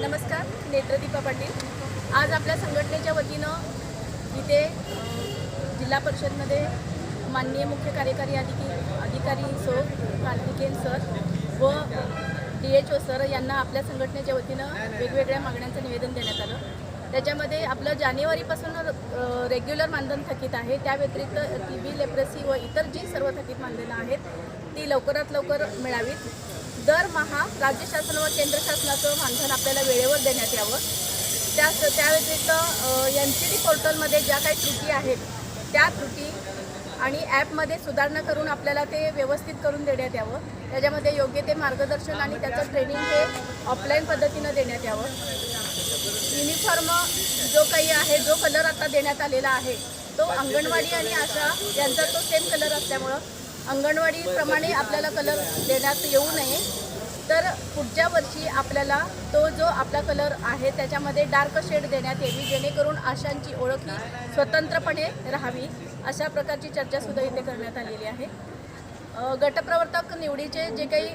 नमस्कार नेत्रदीपा पाटील. आज आपल्या संघटनेच्या वतीनं इथे जिल्हा परिषदमध्ये माननीय मुख्य कार्यकारी अधिकी अधिकारी सो कार्तिकेन सर व डी एच ओ सर यांना आपल्या संघटनेच्या वतीनं वेगवेगळ्या मागण्यांचं निवेदन देण्यात आलं. त्याच्यामध्ये आपलं जानेवारीपासून रेग्युलर मानधन थकीत आहे. त्या व्यतिरिक्त टी बी लेप्रसी व इतर जी सर्व थकीत मानधनं आहेत ती लवकरात लवकर मिळावीत. दरमहा राज्य शासन व केंद्र शासनाचं मानधन आपल्याला वेळेवर देण्यात यावं. त्या त्या व्यतिरिक्त एन सी डी पोर्टलमध्ये ज्या काही त्रुटी आहेत त्या त्रुटी आणि ॲपमध्ये सुधारणा करून आपल्याला ते व्यवस्थित करून देण्यात यावं. त्याच्यामध्ये योग्य ते मार्गदर्शन आणि त्याचं ट्रेनिंग हे ऑफलाईन पद्धतीनं देण्यात यावं. युनिफॉर्म जो काही आहे जो कलर आता देण्यात आलेला आहे तो अंगणवाडी आणि आशा यांचा तो सेम कलर असल्यामुळं अंगणवाडीप्रमाणे आपल्याला कलर देण्यात येऊ नये. तर पुढच्या वर्षी आपल्याला तो जो आपला कलर आहे त्याच्यामध्ये डार्क शेड देण्यात यावी जेणेकरून आशांची ओळख ही स्वतंत्रपणे राहावी अशा प्रकारची चर्चासुद्धा इथे करण्यात आलेली आहे. गटप्रवर्तक निवडीचे जे काही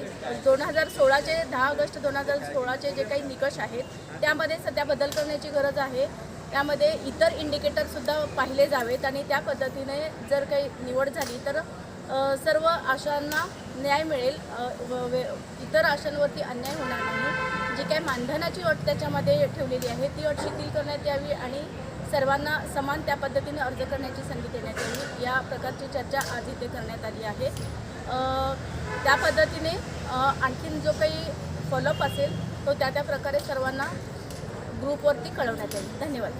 दोन हजार सोळाचे दहा ऑगस्ट दोन हजार सोळाचे जे काही निकष आहेत त्यामध्ये सध्या बदल करण्याची गरज आहे. त्यामध्ये इतर इंडिकेटरसुद्धा पाहिले जावेत आणि त्या पद्धतीने जर काही निवड झाली तर सर्व आशांना न्याय मिळेल. व- वे- इतर आशांवरती अन्याय होणार नाही. जी काही मानधनाची अट त्याच्यामध्ये ठेवलेली आहे ती अट शिथिल करण्यात यावी आणि सर्वांना समान त्या पद्धतीने अर्ज करण्याची संधी देण्यात यावी. या प्रकारची चर्चा आज इथे करण्यात आली आहे. त्या पद्धतीने आणखीन जो काही फॉलोअप असेल तो त्या त्या प्रकारे सर्वांना ग्रुपवरती कळवण्यात येईल. धन्यवाद.